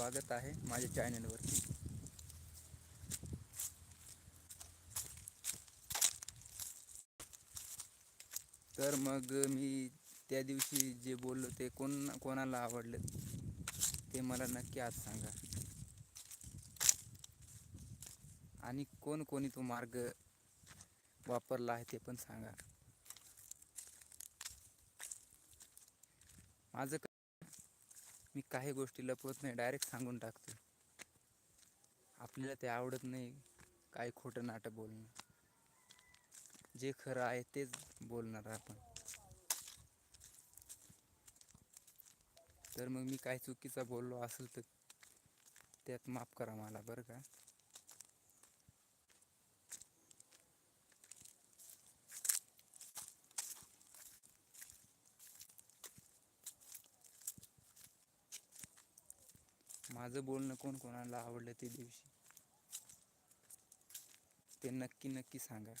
स्वागत आहे माझ्या चॅनलवरती. तर मग मी त्या दिवशी जे बोललो ते कोण कोणाला आवडलं ते मला नक्की आज सांगा. आणि कोण कोणी तो मार्ग वापरला आहे ते पण सांगा. माझं मी काही गोष्टी लपवत नाही डायरेक्ट सांगून टाकतो. आपल्याला ते आवडत नाही काही खोटं नाटक बोलणं. जे खरं आहे तेच बोलणार आपण. तर मग मी काही चुकीचा बोललो असेल तर त्यात माफ करा मला बरं का? माझं बोलणं कोण कोणाला आवडलं ते दिवशी. ते नक्की नक्की सांगा.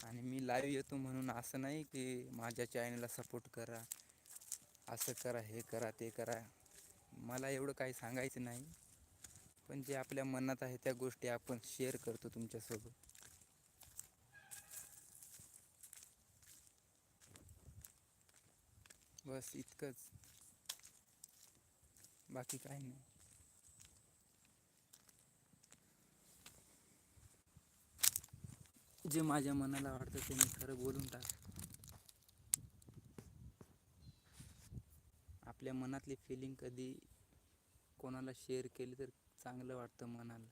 आणि मी लाईव्ह येतो म्हणून असं नाही की माझ्या चॅनलला सपोर्ट करा. असं करा हे करा ते करा. मला एवढं काही सांगायचं नाही. पण जे आपल्या मनात आहे त्या गोष्टी आपण शेअर करतो तुमच्यासोबत. बस इतकंच. बाकी काही नाही. जे माझ्या मनाला वाटतं ते मी खरं बोलून टाक. आपल्या मनातली फिलिंग कधी कोणाला शेअर केली तर चांगलं वाटतं मनाला.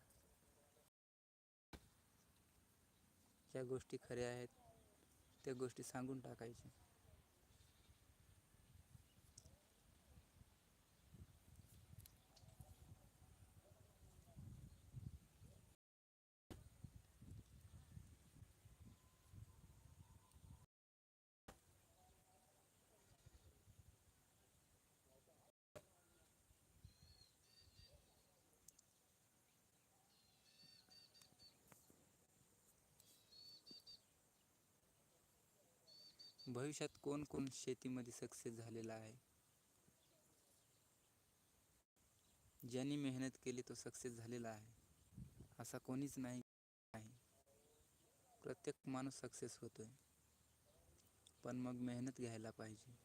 ज्या गोष्टी खऱ्या आहेत त्या गोष्टी सांगून टाकायच्या. भविष्यात कोण कोण शेतीमध्ये सक्सेस झालेला आहे? ज्यांनी मेहनत केली तो सक्सेस झालेला आहे. असा कोणीच नाही. प्रत्येक माणूस सक्सेस होतोय. पण मग मेहनत घ्यायला पाहिजे.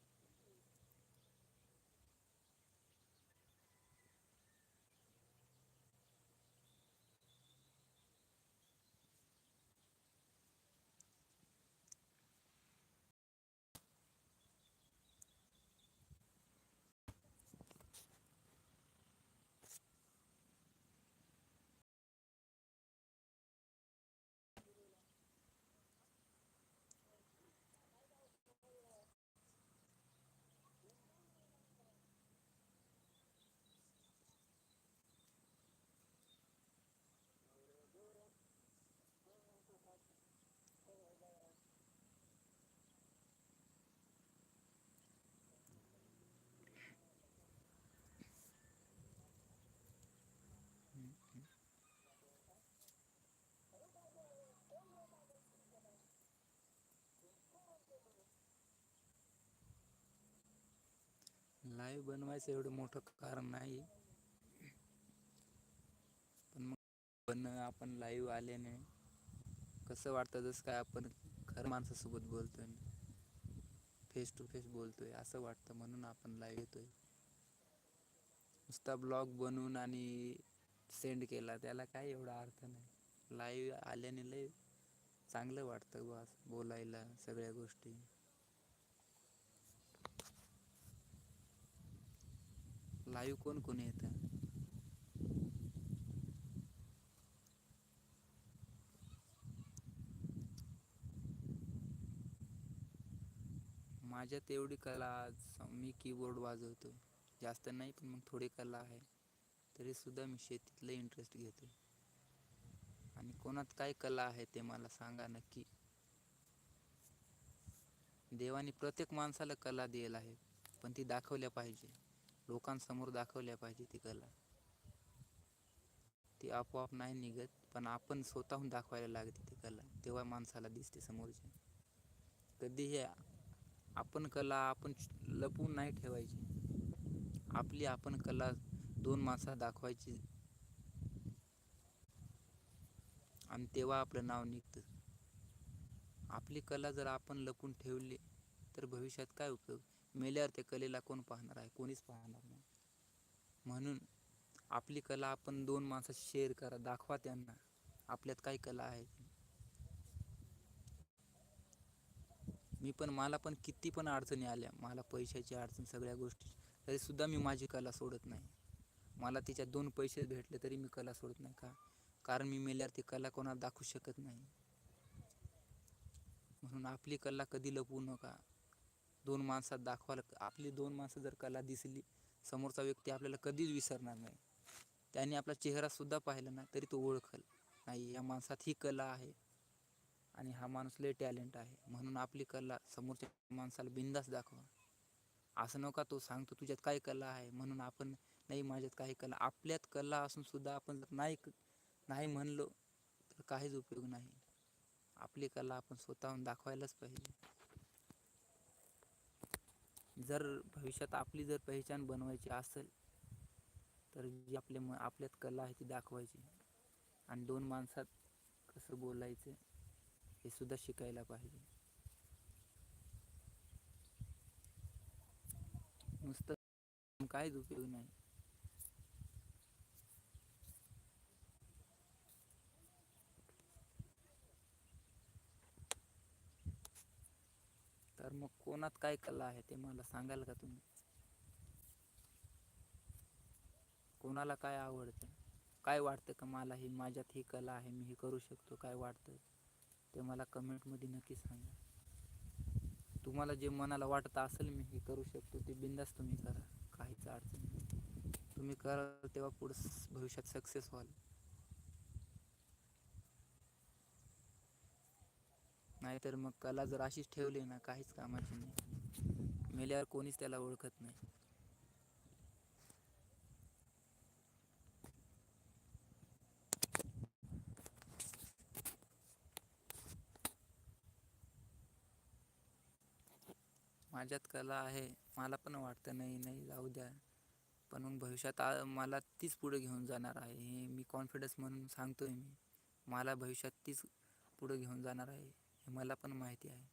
लाईव्ह बनवायचं एवढं मोठं कारण नाही. पण मग पण आपण लाईव्ह आल्याने कसं वाटतं जसं काय आपण खरं माणसासोबत बोलतोय फेस टू फेस बोलतोय असं वाटतं म्हणून आपण लाईव्ह येतोय. नुसता ब्लॉग बनवून आणि सेंड केला त्याला काय एवढा अर्थ नाही. लाईव्ह आल्याने लय चांगलं वाटतं बस बोलायला सगळ्या गोष्टी. लाईव्ह कोण कोण येतं? माझ्यात एवढी कला मी कीबोर्ड वाजवतो. जास्त नाही पण मग थोडी कला आहे. तरी सुद्धा मी शेतीतलं इंटरेस्ट घेतो आणि कोणात काय कला आहे ते मला सांगा नक्की. देवाने प्रत्येक माणसाला कला दिलेला आहे पण ती दाखवल्या पाहिजे. लोकांसमोर दाखवल्या पाहिजे ती कला. ती आपोआप नाही निघत पण आपण स्वतःहून दाखवायला लागते ती कला. तेव्हा माणसाला दिसते समोरच्या. कधी हे आपण कला आपण लपवून नाही ठेवायची. आपली आपण कला दोन माणसा दाखवायची. आणि तेव्हा आपलं नाव निघतं. आपली कला जर आपण लपून ठेवली तर भविष्यात काय उपयोग? मेल्यावर त्या कलेला कोण पाहणार आहे? कोणीच पाहणार नाही. म्हणून आपली कला आपण दोन माणसात शेअर करा दाखवा त्यांना. आपल्यात काय कला आहे मी पण मला पण किती पण अडचणी आल्या. मला पैशाची अडचण सगळ्या गोष्टी. तरी सुद्धा मी माझी कला सोडत नाही. मला तिच्या दोन पैसे भेटले तरी मी कला सोडत नाही का? कारण मी मेल्यावर ती कला कोणाला दाखवू शकत नाही. म्हणून आपली कला कधी लपवू नका. दोन माणसात दाखवायला आपली दोन माणसं जर कला दिसली समोरचा व्यक्ती आपल्याला कधीच विसरणार नाही. त्याने आपला चेहरासुद्धा पाहिला ना तरी तो ओळखल. नाही या माणसात ही कला आहे आणि हा माणूस लय टॅलेंट आहे. म्हणून आपली कला समोरच्या माणसाला बिंदास दाखवा. असं नका तो सांगतो तुझ्यात काय कला आहे? म्हणून आपण नाही माझ्यात काही कला. आपल्यात कला असून सुद्धा आपण जर नाही नाही म्हणलो तर काहीच उपयोग नाही. आपली कला आपण स्वतःहून दाखवायलाच पाहिजे. जर भविष्यात आपली जर पहिचान बनवायची असेल तर जी आपले म आपल्यात कला आहे ती दाखवायची. आणि दोन माणसात कसं बोलायचं हे सुद्धा शिकायला पाहिजे. नुसतं काहीच उपयोग नाही. तर मग कोणात काय कला आहे ते मला सांगाल का तुम्ही? कोणाला काय आवडतं? काय वाटतं का मला ही माझ्यात ही कला आहे मी हे करू शकतो काय वाटतं? ते मला कमेंटमध्ये नक्की सांगा. तुम्हाला जे मनाला वाटत असेल मी हे करू शकतो ते बिंदास तुम्ही करा. काहीच अडचण नाही. तुम्ही कराल तेव्हा पुढं भविष्यात सक्सेस व्हाल. नाहीतर मग कला जर अशीच ठेवली ना काहीच कामाची नाही. मेल्यावर कोणीच त्याला ओळखत नाही. माझ्यात कला आहे मला पण वाटतं नाही नाही जाऊ द्या. पण मग भविष्यात मला तीच पुढे घेऊन जाणार आहे हे मी कॉन्फिडन्स म्हणून सांगतोय मी. मला भविष्यात तीच पुढे घेऊन जाणार आहे. हे मला पण माहिती आहे.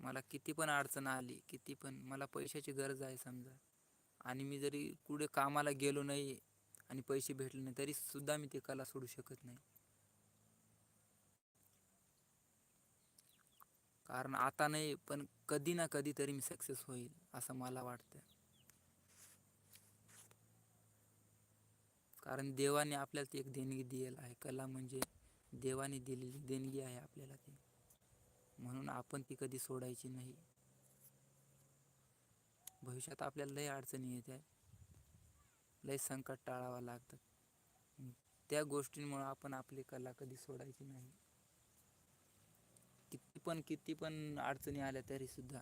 मला किती पण अडचण आली किती पण मला पैशाची गरज आहे समजा. आणि मी जरी कुठे कामाला गेलो नाही आणि पैसे भेटले नाही तरी सुद्धा मी ते कला सोडू शकत नाही. कारण आता नाही पण कधी ना कधी तरी मी सक्सेस होईल असं मला वाटतं कारण देवाने आपल्याला एक देणगी दिलेला आहे. कला म्हणजे देवाने दिलेली देणगी आहे आपल्याला ती. म्हणून आपण ती कधी सोडायची नाही. भविष्यात आपल्याला लय अडचणी येत्या लय संकट टाळावं लागतात त्या गोष्टींमुळे आपण आपली कला कधी सोडायची नाही. किती पण किती पण अडचणी आल्या तरी सुद्धा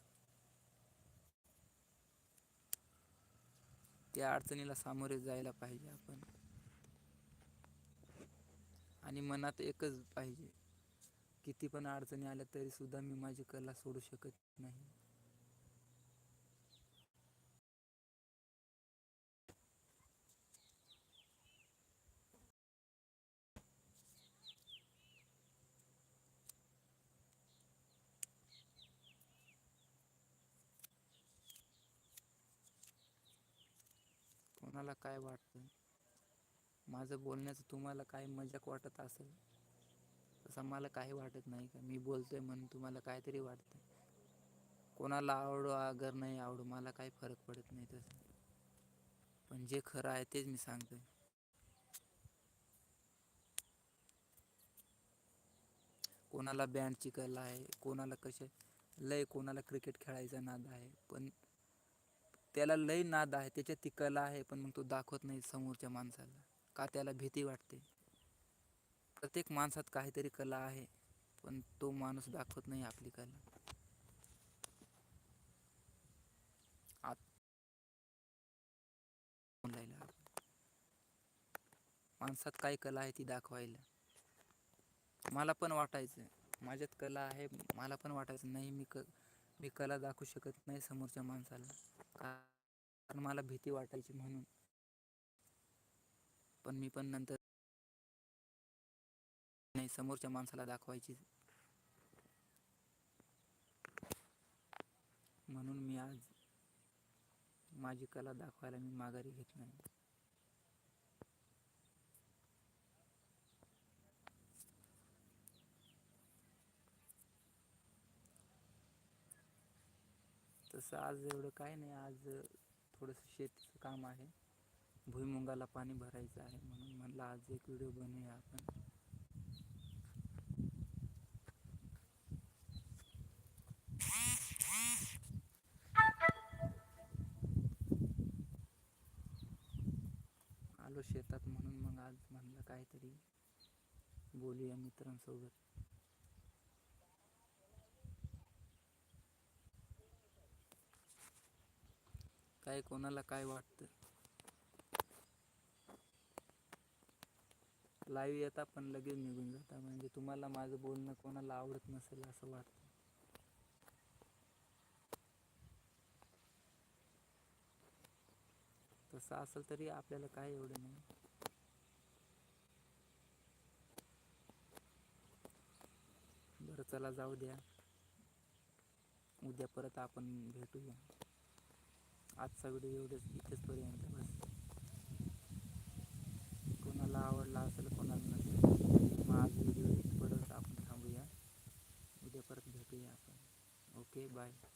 त्या अडचणीला सामोरे जायला पाहिजे आपण. आणि मनात एकच पाहिजे. किती पण अडचणी आल्या तरी सुद्धा मी माझी कला सोडू शकत नाही. कोणाला काय वाटतं माझं बोलण्याचं तुम्हाला काय मजाक वाटत असेल तसं मला काही वाटत नाही का? मी बोलतोय म्हणून तुम्हाला काहीतरी वाटतं कोणाला आवडो अगर नाही आवडो मला काही फरक पडत नाही तसं. पण जे खरं आहे तेच मी सांगतोय. कोणाला बँडची कला आहे कोणाला कसे लय कोणाला क्रिकेट खेळायचा नाद आहे पण त्याला लय नाद आहे त्याच्यात ती कला आहे पण मग तो दाखवत नाही समोरच्या माणसाला. का त्याला भीती वाटते? प्रत्येक माणसात काहीतरी कला आहे पण तो माणूस दाखवत नाही आपली कला. माणसात काय कला आहे ती दाखवायला. मला पण वाटायचं माझ्यात कला आहे मला पण वाटायचं नाही मी क मी कला दाखवू शकत नाही समोरच्या माणसाला. कारण मला भीती वाटायची म्हणून. पण मी पण नंतर नाही समोरच्या माणसाला दाखवायची. म्हणून मी आज माझी कला दाखवायला मी माघारी घेत नाही. तसं आज एवढं काय नाही. आज थोडंसं शेतीचं काम आहे. भुईमुगाला पाणी भरायचं आहे म्हणून म्हणलं आज एक व्हिडिओ बनवूया आपण. आलो शेतात म्हणून मग आज म्हणलं काहीतरी बोलूया मित्रांसोबत. काय कोणाला काय वाटतं? लाईव्ह येता पण लगेच निघून जाता. म्हणजे तुम्हाला माझं बोलणं कोणाला आवडत नसेल असं वाटतं. तसं असेल तरी आपल्याला काय एवढं नाही. बरं चला जाऊ द्या. उद्या परत आपण भेटूया. आजचा व्हिडिओ एवढंच. इथेच पर्यंत. बस कोणाला आवडला असेल कोणाला नसेल मग आज व्हिडिओ